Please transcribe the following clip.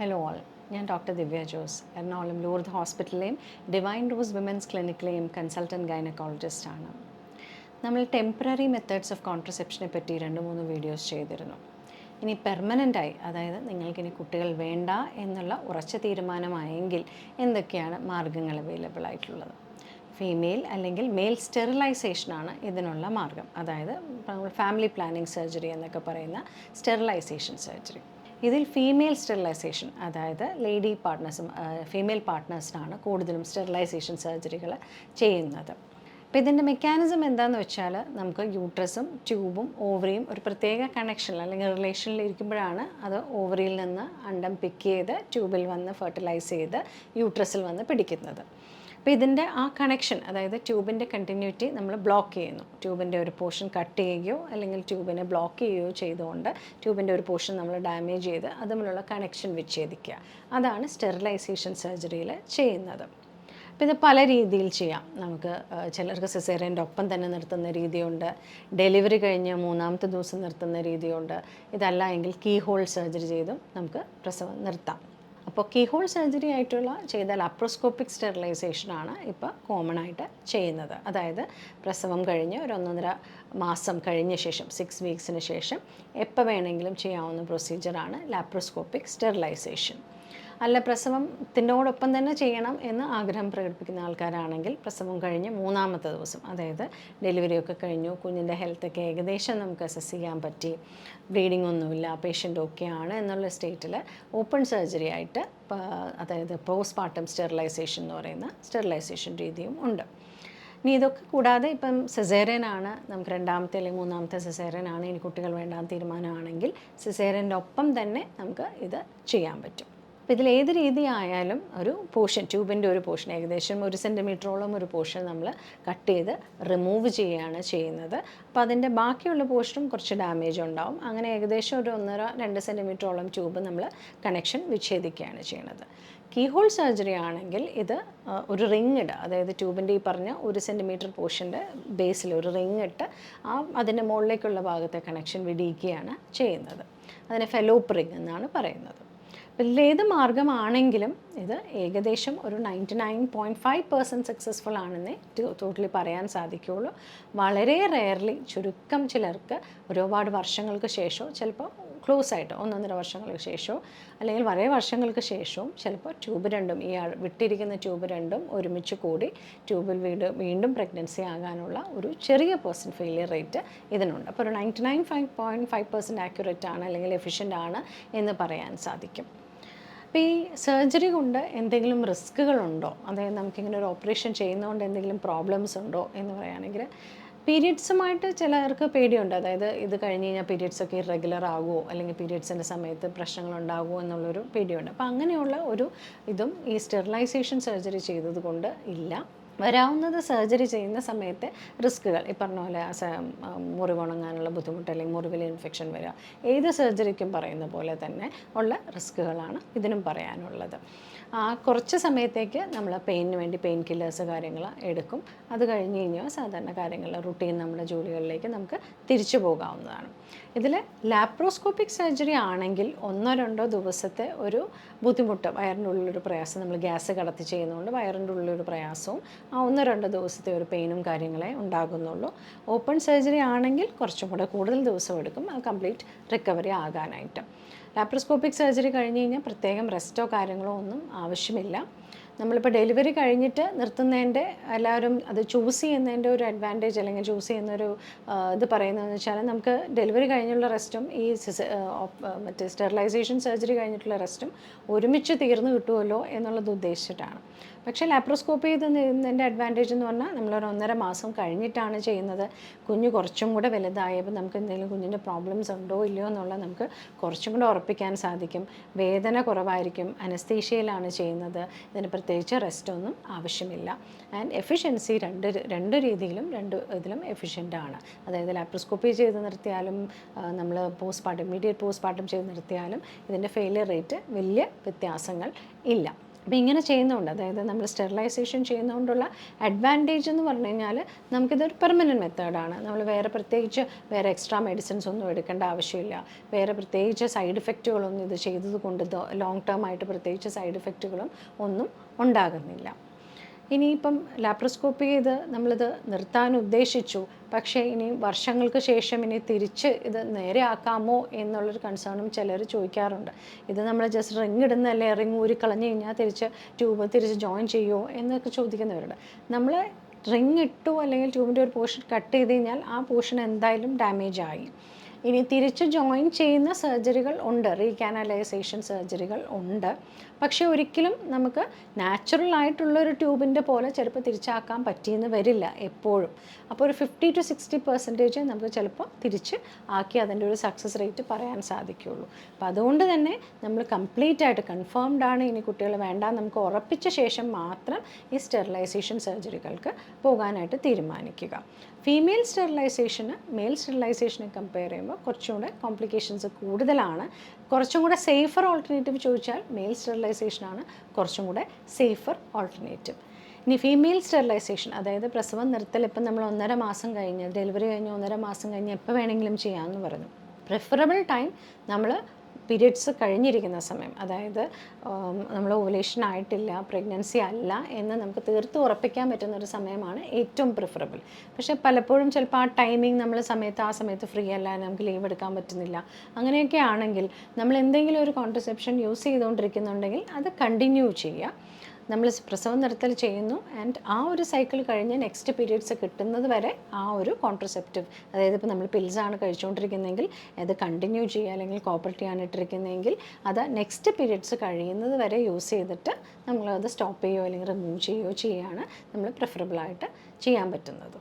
Hello all ഞാൻ doctor Divya Jose Ernakulam Lourdes ഹോസ്പിറ്റലിലെയും Divine Rose women's ക്ലിനിക്കിലെയും കൺസൾട്ടന്റ് ഗൈനക്കോളജിസ്റ്റാണ് നമ്മൾ ടെമ്പററി മെത്തേഡ്സ് ഓഫ് കോൺട്രസെപ്ഷനെ പറ്റി രണ്ട് മൂന്ന് വീഡിയോസ് ചെയ്തിരുന്നു. ഇനി പെർമനന്റായി അതായത് നിങ്ങൾക്കിനി കുട്ടികൾ വേണ്ട എന്നുള്ള ഉറച്ച തീരുമാനമായെങ്കിൽ എന്തൊക്കെയാണ് മാർഗങ്ങൾ അവൈലബിൾ ആയിട്ടുള്ളത്? ഫീമെയിൽ അല്ലെങ്കിൽ മെയിൽ സ്റ്റെറിലൈസേഷനാണ് ഇതിനുള്ള മാർഗം അതായത് നമ്മൾ ഫാമിലി പ്ലാനിങ് സർജറി എന്നൊക്കെ പറയുന്ന സ്റ്റെറിലൈസേഷൻ സർജറി ഇതിൽ ഫീമെയിൽ സ്റ്റെറിലൈസേഷൻ അതായത് ലേഡി പാർട്ട്നേഴ്സും ഫീമെയിൽ പാർട്ട്നേഴ്സിനാണ് കൂടുതലും സ്റ്റെറിലൈസേഷൻ സർജറികൾ ചെയ്യുന്നത്. അപ്പോൾ ഇതിന്റെ മെക്കാനിസം എന്താണെന്ന് വെച്ചാൽ നമുക്ക് യൂട്രസും ട്യൂബും ഓവറിയും ഒരു പ്രത്യേക കണക്ഷൻ അല്ലെങ്കിൽ റിലേഷനിൽ ഇരിക്കുമ്പോഴാണ് അത് ഓവറിയിൽ നിന്ന് അണ്ടം പിക്ക് ചെയ്ത് ട്യൂബിൽ വന്ന് ഫെർട്ടിലൈസ് ചെയ്ത് യൂട്രസിൽ വന്ന് പിടിക്കുന്നത്. അപ്പോൾ ഇതിന്റെ ആ കണക്ഷൻ അതായത് ട്യൂബിന്റെ കണ്ടിന്യൂറ്റി നമ്മൾ ബ്ലോക്ക് ചെയ്യുന്നു. ട്യൂബിന്റെ ഒരു പോർഷൻ കട്ട് ചെയ്യുകയോ അല്ലെങ്കിൽ ട്യൂബിനെ ബ്ലോക്ക് ചെയ്യുകയോ ചെയ്തുകൊണ്ട് ട്യൂബിന്റെ ഒരു പോർഷൻ നമ്മൾ ഡാമേജ് ചെയ്ത് അതുമുള്ള കണക്ഷൻ വിച്ഛേദിക്കുക. അതാണ് സ്റ്റെറിലൈസേഷൻ സർജറിയിൽ ചെയ്യുന്നത്. അപ്പോൾ ഇത് പല രീതിയിൽ ചെയ്യാം. നമുക്ക് ചിലർക്ക് സിസേറിയന്റെ ഒപ്പം തന്നെ നിർത്തുന്ന രീതിയുണ്ട്. ഡെലിവറി കഴിഞ്ഞ് മൂന്നാമത്തെ ദിവസം നിർത്തുന്ന രീതിയുണ്ട്. ഇതല്ല എങ്കിൽ കീ ഹോൾ സർജറി ചെയ്തും നമുക്ക് പ്രസവം നിർത്താം. അപ്പോൾ കീഹോൾ സർജറി ആയിട്ടുള്ള ചെയ്ത ലാപ്രോസ്കോപ്പിക് സ്റ്റെറിലൈസേഷനാണ് ഇപ്പോൾ കോമൺ ആയിട്ട് ചെയ്യുന്നത്. അതായത് പ്രസവം കഴിഞ്ഞ് ഒരു ഒന്നൊന്നര മാസം കഴിഞ്ഞ ശേഷം സിക്സ് വീക്സിന് ശേഷം എപ്പോൾ വേണമെങ്കിലും ചെയ്യാവുന്ന പ്രൊസീജിയറാണ് ലാപ്രോസ്കോപ്പിക് സ്റ്റെറിലൈസേഷൻ അല്ല പ്രസവത്തിനോടൊപ്പം തന്നെ ചെയ്യണം എന്ന് ആഗ്രഹം പ്രകടിപ്പിക്കുന്ന ആൾക്കാരാണെങ്കിൽ പ്രസവം കഴിഞ്ഞ് മൂന്നാമത്തെ ദിവസം അതായത് ഡെലിവറിയൊക്കെ കഴിഞ്ഞു കുഞ്ഞിന്റെ ഹെൽത്തൊക്കെ ഏകദേശം നമുക്ക് അസസ് ചെയ്യാൻ പറ്റി ബ്ലീഡിംഗ് ഒന്നുമില്ല പേഷ്യന്റ് ആണ് എന്നുള്ള സ്റ്റേറ്റിൽ ഓപ്പൺ സർജറി ആയിട്ട് അതായത് പോസ്റ്റ് പാർട്ടം സ്റ്റെറിലൈസേഷൻ എന്ന് പറയുന്ന സ്റ്റെറിലൈസേഷൻ രീതിയും ഉണ്ട്. ഇനി ഇതൊക്കെ കൂടാതെ ഇപ്പം സെസേറിയനാണ് നമുക്ക് രണ്ടാമത്തെ അല്ലെങ്കിൽ മൂന്നാമത്തെ സെസേറിയനാണ് ഇനി കുട്ടികൾ വേണ്ടാന്ന് തീരുമാനമാണെങ്കിൽ സെസേറിയന്റെ ഒപ്പം തന്നെ നമുക്ക് ഇത് ചെയ്യാൻ പറ്റും. അപ്പോൾ ഇതിൽ ഏത് രീതിയായാലും ഒരു പോർഷൻ ട്യൂബിന്റെ ഒരു പോർഷൻ ഏകദേശം ഒരു സെന്റിമീറ്ററോളം ഒരു പോർഷൻ നമ്മൾ കട്ട് ചെയ്ത് റിമൂവ് ചെയ്യുകയാണ് ചെയ്യുന്നത്. അപ്പോൾ അതിന്റെ ബാക്കിയുള്ള പോർഷനും കുറച്ച് ഡാമേജ് ഉണ്ടാവും. അങ്ങനെ ഏകദേശം ഒരു ഒന്നര രണ്ട് സെന്റിമീറ്ററോളം ട്യൂബ് നമ്മൾ കണക്ഷൻ വിച്ഛേദിക്കുകയാണ് ചെയ്യുന്നത്. കീഹോൾ സർജറി ആണെങ്കിൽ ഇത് ഒരു റിങ് ഇടുക. അതായത് ട്യൂബിന്റെ ഈ പറഞ്ഞ ഒരു സെന്റിമീറ്റർ പോർഷന്റെ ബേസിൽ ഒരു റിങ് ഇട്ട് ആ അതിന്റെ മുകളിലേക്കുള്ള ഭാഗത്തെ കണക്ഷൻ വിടിയിക്കുകയാണ് ചെയ്യുന്നത്. അതിനെ ഫെലോപ്പ് റിങ് എന്നാണ് പറയുന്നത്. ഏത് മാർഗമാണെങ്കിലും ഇത് ഏകദേശം ഒരു ninety nine point five percent successful ആണെന്നേ totally പറയാൻ സാധിക്കുകയുള്ളൂ. വളരെ റെയർലി ചുരുക്കം ചിലർക്ക് ഒരുപാട് വർഷങ്ങൾക്ക് ശേഷമോ ചിലപ്പോൾ ക്ലോസ് ആയിട്ട് ഒന്നൊന്നര വർഷങ്ങൾക്ക് ശേഷമോ അല്ലെങ്കിൽ വളരെ വർഷങ്ങൾക്ക് ശേഷവും ചിലപ്പോൾ ട്യൂബ് രണ്ടും ഈ വിട്ടിരിക്കുന്ന ട്യൂബ് രണ്ടും ഒരുമിച്ച് കൂടി ട്യൂബിൽ വീട് വീണ്ടും പ്രഗ്നൻസി ആകാനുള്ള ഒരു ചെറിയ പേഴ്സന്റ് ഫെയിലിയർ റേറ്റ് ഇതിനുണ്ട്. അപ്പോൾ ഒരു ninety nine five point five percent accurate ആണ് അല്ലെങ്കിൽ എഫിഷ്യന്റ് ആണ് എന്ന് പറയാൻ സാധിക്കും. അപ്പോൾ ഈ സർജറി കൊണ്ട് എന്തെങ്കിലും റിസ്ക്കുകളുണ്ടോ? അതായത് നമുക്കിങ്ങനെ ഒരു ഓപ്പറേഷൻ ചെയ്യുന്നതുകൊണ്ട് എന്തെങ്കിലും പ്രോബ്ലംസ് ഉണ്ടോ എന്ന് പറയുകയാണെങ്കിൽ പീരിയഡ്സുമായിട്ട് ചിലർക്ക് പേടിയുണ്ട്. അതായത് ഇത് കഴിഞ്ഞ് കഴിഞ്ഞാൽ പീരിയഡ്സ് ഒക്കെ ഇറഗുലർ ആകുമോ? അല്ലെങ്കിൽ പീരിയഡ്സിന്റെ സമയത്ത് പ്രശ്നങ്ങൾ ഉണ്ടാകുമോ എന്നുള്ളൊരു പേടിയുണ്ട്. അപ്പോൾ അങ്ങനെയുള്ള ഒരു ഇതും ഈ സ്റ്റെറിലൈസേഷൻ സർജറി ചെയ്തത് കൊണ്ട് ഇല്ല. വരാവുന്നത് സർജറി ചെയ്യുന്ന സമയത്തെ റിസ്ക്കുകൾ. ഈ പറഞ്ഞ പോലെ മുറിവുണങ്ങാനുള്ള ബുദ്ധിമുട്ട് അല്ലെങ്കിൽ മുറിവിൽ ഇൻഫെക്ഷൻ വരിക ഏത് സർജറിക്കും പറയുന്ന പോലെ തന്നെ ഉള്ള റിസ്ക്കുകളാണ് ഇതിനും പറയാനുള്ളത്. ആ കുറച്ച് സമയത്തേക്ക് നമ്മൾ പെയിനിന് വേണ്ടി പെയിൻ കില്ലേഴ്സ് കാര്യങ്ങൾ എടുക്കും. അത് കഴിഞ്ഞ് കഴിഞ്ഞാൽ സാധാരണ കാര്യങ്ങൾ റുട്ടീൻ നമ്മുടെ ജോലികളിലേക്ക് നമുക്ക് തിരിച്ചു പോകാവുന്നതാണ്. ഇതിൽ ലാപ്രോസ്കോപ്പിക് സർജറി ആണെങ്കിൽ ഒന്നോ രണ്ടോ ദിവസത്തെ ഒരു ബുദ്ധിമുട്ട് വയറിന്റെ ഉള്ളിലൊരു പ്രയാസം നമ്മൾ ഗ്യാസ് കടത്തി ചെയ്യുന്നതുകൊണ്ട് വയറിന്റെ ഉള്ളിലൊരു പ്രയാസവും ഒന്നോ രണ്ടോ ദിവസത്തെ ഒരു പെയിനും കാര്യങ്ങളെ ഉണ്ടാകുന്നുള്ളൂ. ഓപ്പൺ സർജറി ആണെങ്കിൽ കുറച്ചും കൂടെ കൂടുതൽ ദിവസം എടുക്കും അത് കംപ്ലീറ്റ് റിക്കവറി ആകാനായിട്ട്. ലാപ്രോസ്കോപ്പിക് സർജറി കഴിഞ്ഞ് കഴിഞ്ഞാൽ പ്രത്യേകം റെസ്റ്റോ കാര്യങ്ങളോ ഒന്നും ആവശ്യമില്ല. നമ്മളിപ്പോൾ ഡെലിവറി കഴിഞ്ഞിട്ട് നിർത്തുന്നതിന്റെ എല്ലാവരും അത് ചൂസ് ചെയ്യുന്നതിന്റെ ഒരു അഡ്വാന്റേജ് അല്ലെങ്കിൽ ചൂസ് ചെയ്യുന്നൊരു ആ, ഇത് പറയുന്നതെന്ന് വെച്ചാൽ നമുക്ക് ഡെലിവറി കഴിഞ്ഞുള്ള റെസ്റ്റും ഈ ആ, മറ്റേ സ്റ്റെറിലൈസേഷൻ സർജറി കഴിഞ്ഞിട്ടുള്ള റെസ്റ്റും ഒരുമിച്ച് തീർന്നു കിട്ടുമല്ലോ എന്നുള്ളത് ഉദ്ദേശിച്ചിട്ടാണ്. പക്ഷേ ലാപ്രോസ്കോപ്പി ചെയ്തതിന്റെ അഡ്വാന്റേജ് എന്ന് പറഞ്ഞാൽ നമ്മളൊരു ഒന്നര മാസം കഴിഞ്ഞിട്ടാണ് ചെയ്യുന്നത്. കുഞ്ഞ് കുറച്ചും കൂടെ വലുതായപ്പോൾ നമുക്ക് എന്തെങ്കിലും കുഞ്ഞിന്റെ പ്രോബ്ലംസ് ഉണ്ടോ ഇല്ലയോ എന്നുള്ളത് നമുക്ക് കുറച്ചും കൂടെ ഉറപ്പിക്കാൻ സാധിക്കും. വേദന കുറവായിരിക്കും. അനസ്തീഷ്യയിലാണ് ചെയ്യുന്നത്. ഇതിന് പ്രത്യേകിച്ച് റെസ്റ്റ് ഒന്നും ആവശ്യമില്ല. ആൻഡ് എഫിഷ്യൻസി രണ്ട് രണ്ട് രീതിയിലും രണ്ട് ഇതിലും എഫിഷ്യന്റ് ആണ്. അതായത് ലാപ്രോസ്കോപ്പി ചെയ്ത് നിർത്തിയാലും നമ്മൾ postpartum immediate postpartum ചെയ്ത് നിർത്തിയാലും ഇതിന്റെ ഫെയിലിയർ റേറ്റ് വലിയ വ്യത്യാസങ്ങൾ ഇല്ല. അപ്പോൾ ഇങ്ങനെ ചെയ്യുന്നതുകൊണ്ട് അതായത് നമ്മൾ സ്റ്റെറിലൈസേഷൻ ചെയ്യുന്നതുകൊണ്ടുള്ള അഡ്വാന്റേജ് എന്ന് പറഞ്ഞു കഴിഞ്ഞാൽ നമുക്കിതൊരു പെർമനന്റ് മെത്തേഡാണ് നമ്മൾ വേറെ പ്രത്യേകിച്ച് വേറെ എക്സ്ട്രാ മെഡിസിൻസ് ഒന്നും എടുക്കേണ്ട ആവശ്യമില്ല. വേറെ പ്രത്യേകിച്ച് സൈഡ് ഇഫക്റ്റുകളൊന്നും ഇത് ചെയ്തത് കൊണ്ട് ലോങ് ടേം ആയിട്ട് പ്രത്യേകിച്ച് സൈഡ് ഇഫക്റ്റുകളും ഒന്നും ഉണ്ടാകുന്നില്ല. ഇനിയിപ്പം ലാപ്രോസ്കോപ്പി ചെയ്ത് നമ്മളിത് നിർത്താൻ ഉദ്ദേശിച്ചു. പക്ഷേ ഇനി വർഷങ്ങൾക്ക് ശേഷം ഇനി തിരിച്ച് ഇത് നേരെ ആക്കാമോ എന്നുള്ളൊരു കൺസേണും ചിലർ ചോദിക്കാറുണ്ട്. ഇത് നമ്മൾ ജസ്റ്റ് റിങ് ഇടുന്നല്ലേ റിങ് ഊരി കളഞ്ഞു കഴിഞ്ഞാൽ തിരിച്ച് ട്യൂബ് തിരിച്ച് ജോയിൻ ചെയ്യുമോ എന്നൊക്കെ ചോദിക്കുന്നവരുണ്ട്. നമ്മൾ റിങ് ഇട്ടു അല്ലെങ്കിൽ ട്യൂബിന്റെ ഒരു പോർഷൻ കട്ട് ചെയ്ത് കഴിഞ്ഞാൽ ആ പോർഷൻ എന്തായാലും ഡാമേജ് ആയി. ഇനി തിരിച്ച് ജോയിൻ ചെയ്യുന്ന സർജറികൾ ഉണ്ട്. റീകാനലൈസേഷൻ സർജറികൾ ഉണ്ട്. പക്ഷേ ഒരിക്കലും നമുക്ക് നാച്ചുറൽ ആയിട്ടുള്ള ഒരു ട്യൂബിന്റെ പോലെ ചിലപ്പോൾ തിരിച്ചാക്കാൻ പറ്റിയെന്ന് വരില്ല എപ്പോഴും. അപ്പോൾ ഒരു ഫിഫ്റ്റി ടു സിക്സ്റ്റി പെർസെന്റേജ് നമുക്ക് ചിലപ്പോൾ തിരിച്ച് ആക്കി അതിന്റെ ഒരു സക്സസ് റേറ്റ് പറയാൻ സാധിക്കുകയുള്ളൂ. അപ്പോൾ അതുകൊണ്ട് തന്നെ നമ്മൾ കംപ്ലീറ്റ് ആയിട്ട് കൺഫേംഡ് ആണ് ഇനി കുട്ടികൾ വേണ്ട നമുക്ക് ഉറപ്പിച്ച ശേഷം മാത്രം ഈ സ്റ്റെറിലൈസേഷൻ സർജറികൾക്ക് പോകാനായിട്ട് തീരുമാനിക്കുക. ഫീമെയിൽ സ്റ്റെറിലൈസേഷന് മെയിൽ സ്റ്റെറിലൈസേഷനെ കമ്പയർ ചെയ്യുമ്പോൾ കുറച്ചും കൂടെ കോംപ്ലിക്കേഷൻസ് കൂടുതലാണ്. കുറച്ചും കൂടെ സേഫർ ഓൾട്ടർനേറ്റീവ് ചോദിച്ചാൽ മെയിൽ സ്റ്റെറിലൈസേഷനാണ് കുറച്ചും കൂടെ സേഫർ ഓൾട്ടർനേറ്റീവ് ഇനി ഫീമെയിൽ സ്റ്റെറിലൈസേഷൻ അതായത് പ്രസവം നിർത്തൽ ഇപ്പം നമ്മൾ ഒന്നര മാസം കഴിഞ്ഞ് ഡെലിവറി കഴിഞ്ഞ് ഒന്നര മാസം കഴിഞ്ഞ് എപ്പോൾ വേണമെങ്കിലും ചെയ്യാമെന്ന് പറഞ്ഞു. പ്രിഫറബിൾ ടൈം നമ്മൾ പീരിയഡ്സ് കഴിഞ്ഞിരിക്കുന്ന സമയം. അതായത് നമ്മൾ ഓവുലേഷൻ ആയിട്ടില്ല പ്രഗ്നൻസി അല്ല എന്ന് നമുക്ക് തീർത്ത് ഉറപ്പിക്കാൻ പറ്റുന്ന ഒരു സമയമാണ് ഏറ്റവും പ്രിഫറബിൾ പക്ഷേ പലപ്പോഴും ചിലപ്പോൾ ആ ടൈമിംഗ് നമ്മൾ സമയത്ത് ആ സമയത്ത് ഫ്രീ അല്ല നമുക്ക് ലീവ് എടുക്കാൻ പറ്റുന്നില്ല. അങ്ങനെയൊക്കെ ആണെങ്കിൽ നമ്മൾ എന്തെങ്കിലും ഒരു കോൺട്രസെപ്ഷൻ യൂസ് ചെയ്തുകൊണ്ടിരിക്കുന്നുണ്ടെങ്കിൽ അത് കണ്ടിന്യൂ ചെയ്യുക. നമ്മൾ പ്രസവം നിർത്തൽ ചെയ്യുന്നു. ആൻഡ് ആ ഒരു സൈക്കിൾ കഴിഞ്ഞ് നെക്സ്റ്റ് പീരീഡ്സ് കിട്ടുന്നത് വരെ ആ ഒരു കോൺട്രസെപ്റ്റീവ് അതായത് ഇപ്പോൾ നമ്മൾ പിൽസാണ് കഴിച്ചുകൊണ്ടിരിക്കുന്നതെങ്കിൽ അത് കണ്ടിന്യൂ ചെയ്യുക അല്ലെങ്കിൽ ആണ് ഇട്ടിരിക്കുന്നതെങ്കിൽ അത് നെക്സ്റ്റ് പീരീഡ്സ് കഴിയുന്നത് വരെ യൂസ് ചെയ്തിട്ട് നമ്മളത് സ്റ്റോപ്പ് ചെയ്യുകയോ അല്ലെങ്കിൽ റിമൂവ് ചെയ്യുകയോ ചെയ്യുകയാണ് നമ്മൾ പ്രിഫറബിളായിട്ട് ചെയ്യാൻ പറ്റുന്നത്.